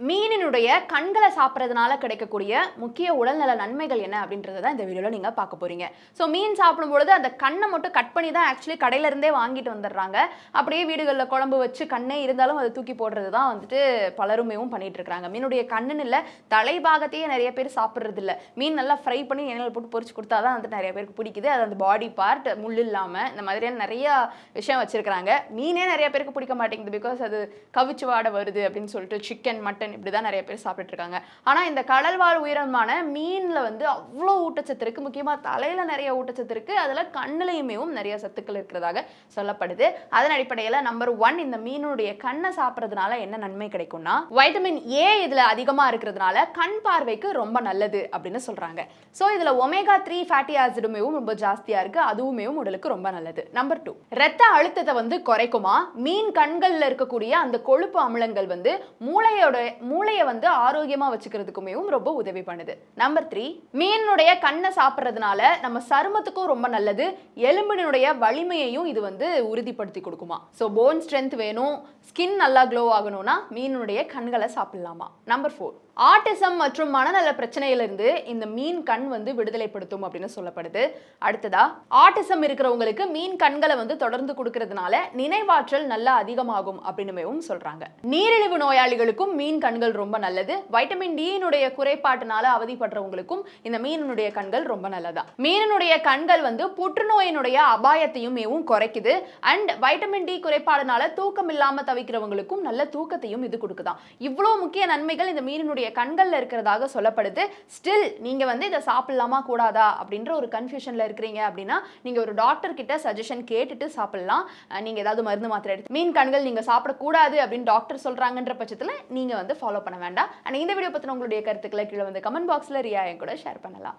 மீனினுடைய கண்களை சாப்பிட்றதுனால கிடைக்கக்கூடிய முக்கிய உடல்நல நன்மைகள் என்ன அப்படின்றத தான் இந்த வீடியோவில் நீங்கள் பார்க்க போகிறீங்க ஸோ மீன் சாப்பிடும்பொழுது அந்த கண்ணை மட்டும் கட் பண்ணி தான் ஆக்சுவலி கடையிலேருந்தே வாங்கிட்டு வந்துடுறாங்க. அப்படியே வீடுகளில் குழம்பு வச்சு கண்ணே இருந்தாலும் அதை தூக்கி போடுறது தான் வந்துட்டு பலருமேவும் பண்ணிகிட்டு இருக்கிறாங்க மீனுடைய கண்ணுன்னு இல்லை தலைபாகத்தையே நிறைய பேர் சாப்பிட்றது இல்லை. மீன் நல்லா ஃப்ரை பண்ணி எண்ணெயில் போட்டு பொரிச்சு கொடுத்தா தான் வந்துட்டு நிறைய பேருக்கு பிடிக்குது. அது அந்த பாடி பார்ட் முள் இல்லாமல் இந்த மாதிரியான நிறைய விஷயம் வச்சுருக்கிறாங்க. மீனே நிறைய பேருக்கு பிடிக்க மாட்டேங்குது பிகாஸ் அது கவிச்சு வாடை வருது அப்படின்னு சொல்லிட்டு சிக்கன் மட்டன் இப்படி தான் நிறைய பேர் சாப்பிட்டுட்டு இருக்காங்க ஆனால் இந்த கடல்வாழ் உயிரமான மீனில் வந்து அவ்வளோ ஊட்டச்சத்து இருக்குது முக்கியமாக தலையில் நிறைய ஊட்டச்சத்து இருக்குது அதில் கண்ணுலையுமேவும் நிறைய சத்துக்கள் இருக்கிறதாக சொல்லப்படுது. அதன் அடிப்படையில் நம்பர் ஒன் இந்த மீனுடைய கண்ணை சாப்பிட்றதுனால என்ன நன்மை கிடைக்கும்னா வைட்டமின் ஏ இதில் அதிகமாக இருக்கிறதுனால கண் பார்வைக்கு ரொம்ப நல்லது அப்படின்னு சொல்கிறாங்க ஸோ இதில் ஒமேகா த்ரீ ஃபேட்டி ஆசிடுமேவும் ரொம்ப ஜாஸ்தியாக இருக்குது அதுவுமேவும் உடலுக்கு ரொம்ப நல்லது. நம்பர் டூ ரத்த அழுத்தத்தை வந்து குறைக்குமா? மீன் கண்களில் இருக்கக்கூடிய அந்த கொழுப்பு அமிலங்கள் வந்து மூளையோட மூளையை வந்து ஆரோக்கியமாக வச்சுக்கிறதுக்குமேவும் ரொம்ப உதவி பண்ணுது. நம்பர் த்ரீ மீனுடைய கண்ணை சாப்பிட்றதுனால நம்ம சருமத்துக்கும் ரொம்ப நல்லது. எலும்பினுடைய வலிமையையும் இது வந்து உறுதிப்படுத்தி கொடுக்குமா. ஸோ போன் ஸ்ட்ரென்த் வேணும் ஸ்கின் நல்லா க்ளோ ஆகணும்னா மீனுடைய கண்களை சாப்பிடலாமா. நம்பர் ஃபோர் ஆட்டிசம் மற்றும் மனநல பிரச்சனையிலிருந்து இந்த மீன் கண் வந்து விடுதலைப்படுத்தும் அப்படின்னு சொல்லப்படுது. அடுத்ததா ஆட்டிசம் இருக்கிறவங்களுக்கு மீன் கண்களை வந்து தொடர்ந்து கொடுக்கறதுனால நினைவாற்றல் நல்லா அதிகமாகும் அப்படின்னுமேவும் சொல்றாங்க. நீரிழிவு நோயாளிகளுக்கும் மீன் கண்கள் ரொம்ப நல்லது. வைட்டமின் டியினுடைய குறைபாட்டினால அவதிப்படுறவங்களுக்கும் இந்த மீனினுடைய கண்கள் ரொம்ப நல்லதா? மீனினுடைய கண்கள் வந்து புற்றுநோயினுடைய அபாயத்தையும் குறைக்குது. அண்ட் வைட்டமின் டி குறைபாடுனால தூக்கம் இல்லாம தவிக்கிறவங்களுக்கும் நல்ல தூக்கத்தையும் இது கொடுக்குதான் இவ்வளோ முக்கிய நன்மைகள் இந்த மீனினுடைய கண்கள்ல இருக்கிறதாக சொல்லப்படுது. ஸ்டில் நீங்க வந்து இதை சாப்பிடலாமா கூடாதா அப்படின்ற ஒரு கன்ஃபியூஷன்ல இருக்கிறீங்க அப்படின்னா நீங்க ஒரு டாக்டர் கிட்ட சஜஷன் கேட்டுட்டு சாப்பிடலாம். நீங்க ஏதாவது மருந்து மாத்திரை எடுத்து மீன் கண்கள் நீங்க சாப்பிடக்கூடாது அப்படின்னு டாக்டர் சொல்றாங்கன்ற பட்சத்துல நீங்க வந்து ஃபாலோ பண்ண வேண்டாம். அண்ட் இந்த வீடியோ பற்றின உங்களுடைய கருத்துக்களை கீழே வந்து கமெண்ட் பாக்ஸ்ல ரியா என் கூட ஷேர் பண்ணலாம்.